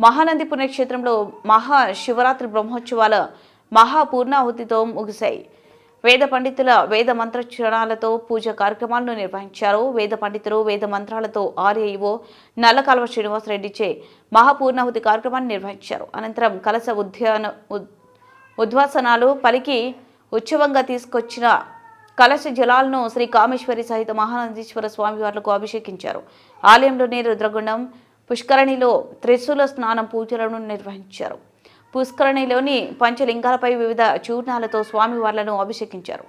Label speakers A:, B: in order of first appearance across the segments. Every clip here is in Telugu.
A: మహానంది పుణ్యక్షేత్రంలో మహా శివరాత్రి బ్రహ్మోత్సవాల మహాపూర్ణాహుతితో ముగిశాయి. వేద పండితుల వేద మంత్రోచ్చరణాలతో పూజ కార్యక్రమాలను నిర్వహించారు. వేద పండితులు వేద మంత్రాలతో ఆర్ఏఈఓ నల్లకాల్వ శ్రీనివాసరెడ్డిచే మహాపూర్ణాహుతి కార్యక్రమాన్ని నిర్వహించారు. అనంతరం కలశ ఉద్యాన ఉద్- ఉద్వాసనాలు పలికి ఉత్సవంగా తీసుకొచ్చిన కలశ జలాలను శ్రీ కామేశ్వరి సహిత మహానందీశ్వర స్వామివార్లకు అభిషేకించారు. ఆలయంలోని రుద్రగుండం పుష్కరణిలో త్రిశూల స్నానం పూజలను నిర్వహించారు. పుష్కరణిలోని పంచలింగాలపై వివిధ చూర్ణాలతో స్వామివార్లను అభిషేకించారు.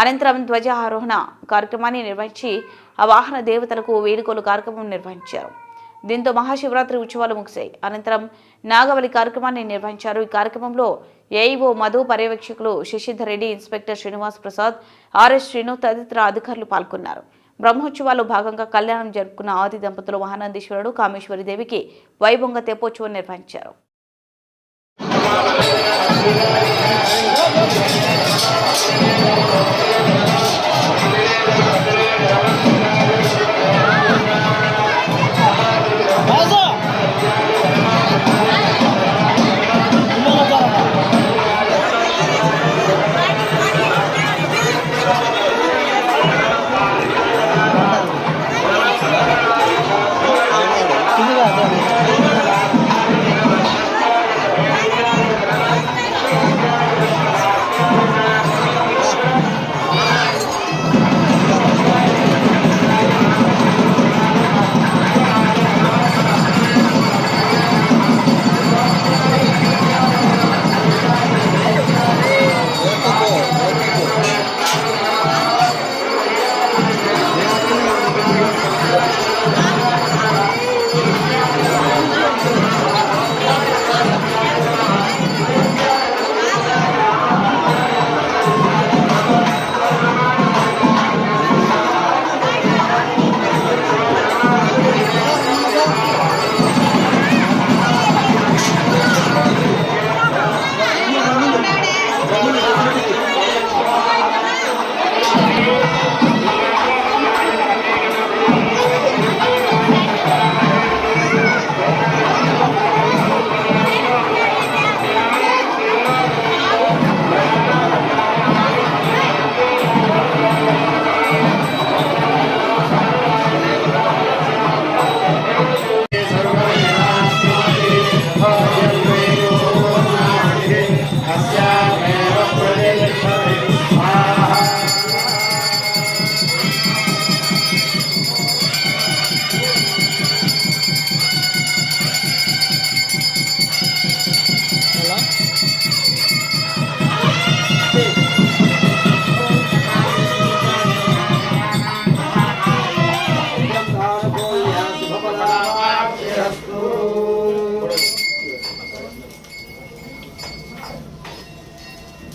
A: అనంతరం ధ్వజారోహణ కార్యక్రమాన్ని నిర్వహించి ఆ వాహన దేవతలకు వేడుకలు కార్యక్రమం నిర్వహించారు. దీంతో మహాశివరాత్రి ఉత్సవాలు ముగిశాయి. అనంతరం నాగవలి కార్యక్రమాన్ని నిర్వహించారు. ఈ కార్యక్రమంలో ఏఈఓ మధు పర్యవేక్షకులు శశిధర్ రెడ్డి ఇన్స్పెక్టర్ శ్రీనివాస్ ప్రసాద్ ఆర్ఎస్ శ్రీను తదితర అధికారులు పాల్గొన్నారు. బ్రహ్మోత్సవాల్లో భాగంగా కళ్యాణం జరుపుకున్న ఆది దంపతులు మహానందీశ్వరుడు కామేశ్వరి దేవికి వైభవంగ తెప్పోత్సవం నిర్వహించారు
B: Thank you.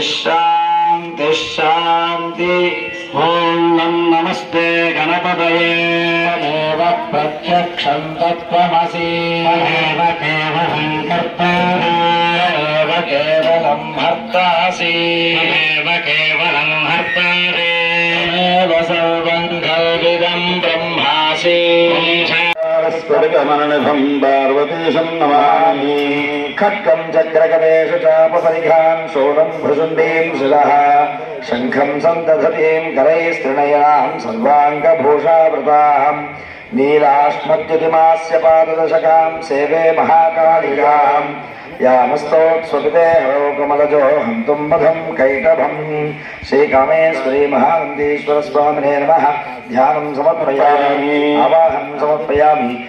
C: శాంతి శాంతి ఓం నం నమస్తే గణపతయే. దేవ ప్రత్యక్షం తత్వమసి. ఏవ కేవలం కర్తాసి కేవలం హర్తారే. त्वरितमननिधम् पार्वतीशम् नमामि। खट्कम् चक्रगणेषु चापपरिघान् शोणम् भृशुण्डीम् शिरः। शङ्खम् सन्दधतीम् करैस्तृणयाम् सर्वाङ्गभूषावृताम्। नीलाश्मद्युतिमास्य पाददशकाम् सेवे महाकालिकाम्। यामस्तोत्स्वपिते हरोकमलजो हन्तुम् वधम् कैटभम्। श्रीकामेश्वरी महानन्दीश्वरस्वामिने नमः। ध्यानम् समर्पयामि। आवाहम् समर्पयामि।